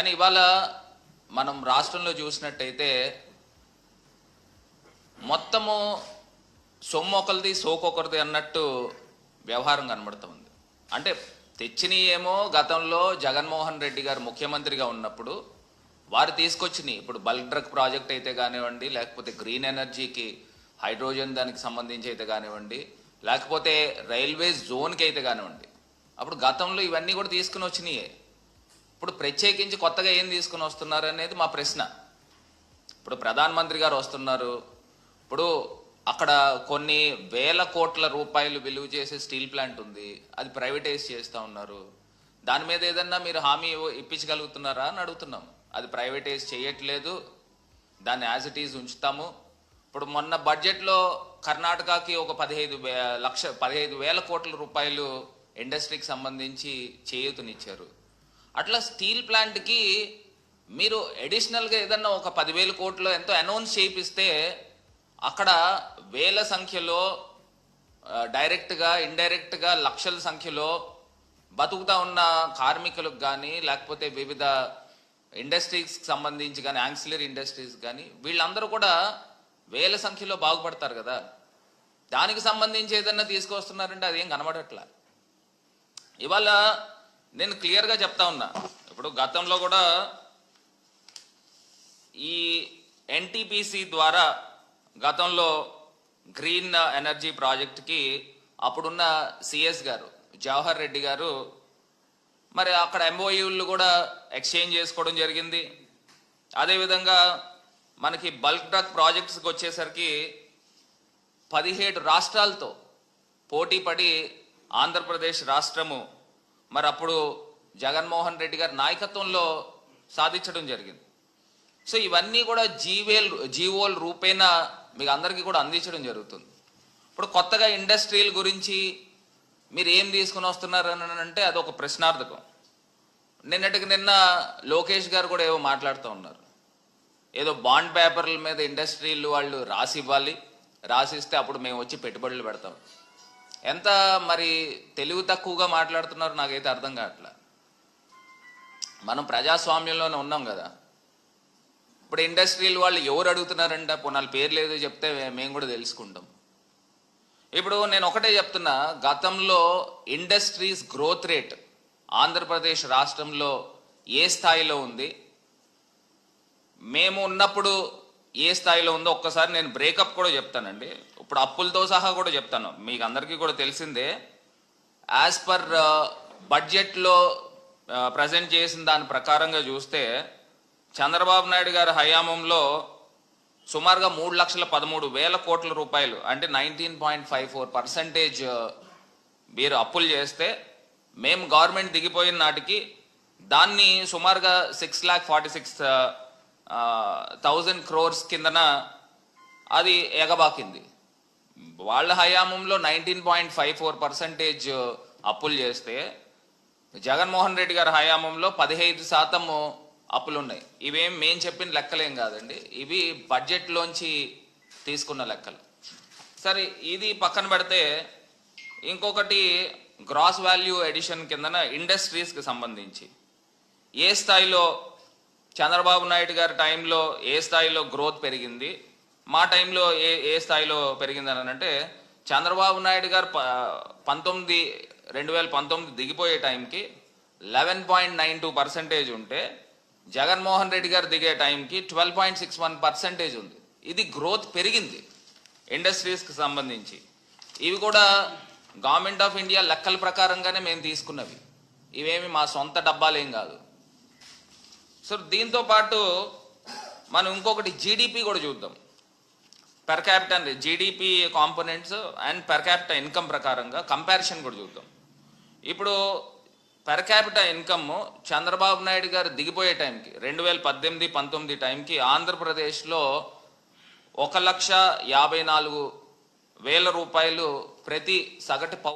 కానీ ఇవాళ మనం రాష్ట్రంలో చూసినట్టయితే మొత్తము సొమ్ము ఒకరిది సోకొకరిది అన్నట్టు వ్యవహారం కనబడుతుంది అంటే తెచ్చినవి ఏమో గతంలో జగన్మోహన్ రెడ్డి గారు ముఖ్యమంత్రిగా ఉన్నప్పుడు వారు తీసుకొచ్చినాయి. ఇప్పుడు బల్క్ డ్రగ్ ప్రాజెక్ట్ అయితే కానివ్వండి లేకపోతే గ్రీన్ ఎనర్జీకి హైడ్రోజన్ దానికి సంబంధించి అయితే కానివ్వండి లేకపోతే రైల్వే జోన్కి అయితే కానివ్వండి. అప్పుడు గతంలో ఇవన్నీ కూడా తీసుకుని వచ్చినాయే. ఇప్పుడు ప్రత్యేకించి కొత్తగా ఏం తీసుకుని వస్తున్నారు అనేది మా ప్రశ్న. ఇప్పుడు ప్రధానమంత్రి గారు వస్తున్నారు. ఇప్పుడు అక్కడ కొన్ని వేల కోట్ల రూపాయలు విలువ చేసే స్టీల్ ప్లాంట్ ఉంది. అది ప్రైవేటైజ్ చేస్తూ ఉన్నారు. దాని మీద ఏదన్నా మీరు హామీ ఇప్పించగలుగుతున్నారా అని అడుగుతున్నాం. అది ప్రైవేటైజ్ చేయట్లేదు. దాన్ని యాజ్ ఇట్ ఈజ్ ఉంచుతాము. ఇప్పుడు మొన్న బడ్జెట్లో కర్ణాటకకి ఒక పదిహేదు లక్ష పదిహేదు వేల కోట్ల రూపాయలు ఇండస్ట్రీకి సంబంధించి చేయూతనిచ్చారు. అట్లా స్టీల్ ప్లాంట్కి మీరు అడిషనల్గా ఏదన్నా ఒక పదివేల కోట్లు ఎంతో అనౌన్స్ చేయిస్తే అక్కడ వేల సంఖ్యలో డైరెక్ట్గా ఇండైరెక్ట్గా లక్షల సంఖ్యలో బతుకుతా ఉన్న కార్మికులకు కానీ లేకపోతే వివిధ ఇండస్ట్రీస్కి సంబంధించి కానీ యాంక్సిలరీ ఇండస్ట్రీస్ కానీ వీళ్ళందరూ కూడా వేల సంఖ్యలో బాగుపడతారు కదా. దానికి సంబంధించి ఏదన్నా తీసుకొస్తున్నారంటే అదేం కనబడట్లా. ఇవాళ నేను క్లియర్గా చెప్తా ఉన్నా. ఇప్పుడు గతంలో కూడా ఈ ఎన్టీపీసీ ద్వారా గతంలో గ్రీన్ ఎనర్జీ ప్రాజెక్ట్కి అప్పుడున్న సిఎస్ గారు జవహర్ రెడ్డి గారు మరి అక్కడ ఎంఓయూలు కూడా ఎక్స్చేంజ్ చేసుకోవడం జరిగింది. అదేవిధంగా మనకి బల్క్ డ్రగ్ ప్రాజెక్ట్స్కి వచ్చేసరికి పదిహేడు రాష్ట్రాలతో పోటీ పడి ఆంధ్రప్రదేశ్ రాష్ట్రము మరి అప్పుడు జగన్మోహన్ రెడ్డి గారి నాయకత్వంలో సాధించడం జరిగింది. సో ఇవన్నీ కూడా జీవేల్ జీవోల్ రూపేణా మీకు అందరికీ కూడా అందించడం జరుగుతుంది. ఇప్పుడు కొత్తగా ఇండస్ట్రీల గురించి మీరు ఏం తీసుకుని వస్తున్నారు అని అంటే అది ఒక ప్రశ్నార్థకం. నిన్నటికి నిన్న లోకేష్ గారు కూడా ఏవో మాట్లాడుతూ ఉన్నారు. ఏదో బాండ్ పేపర్ల మీద ఇండస్ట్రీలు వాళ్ళు రాసి ఇవ్వాలి రాసిస్తే అప్పుడు మేము వచ్చి పెట్టుబడులు పెడతాం. ఎంత మరి తెలివి తక్కువగా మాట్లాడుతున్నారో నాకైతే అర్థం కావట్లే. మనం ప్రజాస్వామ్యంలోనే ఉన్నాం కదా. ఇప్పుడు ఇండస్ట్రీలు వాళ్ళు ఎవరు అడుగుతున్నారంట? పోనాల పేరు లేదు చెప్తే మేము కూడా తెలుసుకుంటాం. ఇప్పుడు నేను ఒకటే చెప్తున్నా గతంలో ఇండస్ట్రీస్ గ్రోత్ రేట్ ఆంధ్రప్రదేశ్ రాష్ట్రంలో ఏ స్థాయిలో ఉంది? మేము ఉన్నప్పుడు ఏ స్థాయిలో ఉందో ఒక్కసారి నేను బ్రేకప్ కూడా చెప్తానండి. ఇప్పుడు అప్పులతో సహా కూడా చెప్తాను. మీకు అందరికీ కూడా తెలిసిందే యాజ్ పర్ బడ్జెట్లో ప్రజెంట్ చేసిన దాని ప్రకారంగా చూస్తే చంద్రబాబు నాయుడు గారి హయాంలో సుమారుగా మూడు లక్షల పదమూడు వేల కోట్ల రూపాయలు అంటే nineteen point five four percentage మీరు అప్పులు చేస్తే మేము గవర్నమెంట్ దిగిపోయిన నాటికి దాన్ని సుమారుగా six lakh forty six thousand crores కిందన అది ఎగబాకింది. వాళ్ళ హయాంలో nineteen point five four percentage uh, అప్పులు చేస్తే జగన్మోహన్ రెడ్డి గారి హయాంలో పదిహైదు శాతము uh, అప్పులు ఉన్నాయి ఇవేం మేం చెప్పిన లెక్కలేం కాదండి. ఇవి బడ్జెట్లోంచి తీసుకున్న లెక్కలు. సరే ఇది పక్కన పెడితే ఇంకొకటి గ్రాస్ వాల్యూ ఎడిషన్ కిందన ఇండస్ట్రీస్కి సంబంధించి. ఏ స్థాయిలో చంద్రబాబు నాయుడు గారి టైంలో ఏ స్థాయిలో గ్రోత్ పెరిగింది మా టైంలో ఏ ఏ స్థాయిలో పెరిగింది అని అంటే చంద్రబాబు నాయుడు గారు ప- పంతొమ్మిది రెండు వేల పంతొమ్మిది దిగిపోయే టైంకి eleven point nine two percentage ఉంటే జగన్మోహన్ రెడ్డి గారు దిగే టైంకి twelve point six one percentage ఉంది. ఇది గ్రోత్ పెరిగింది ఇండస్ట్రీస్కి సంబంధించి. ఇవి కూడా గవర్నమెంట్ ఆఫ్ ఇండియా లెక్కల ప్రకారంగానే మేము తీసుకున్నవి. ఇవేమి మా సొంత డబ్బాలేం కాదు. సో దీంతో పాటు మనం ఇంకొకటి జీడిపి కూడా చూద్దాం. Per capital GDP components and per capital income ప్రకారంగా కంపారిజన్ కూడా చూద్దాం. ఇప్పుడు per capital income Chandrababu Naidu గారు దిగిపోయే టైంకి రెండు వేల పద్దెనిమిది పంతొమ్మిది టైంకి ఆంధ్రప్రదేశ్లో ఒక లక్ష యాభై నాలుగు వేల రూపాయలు ప్రతి సగటు పౌ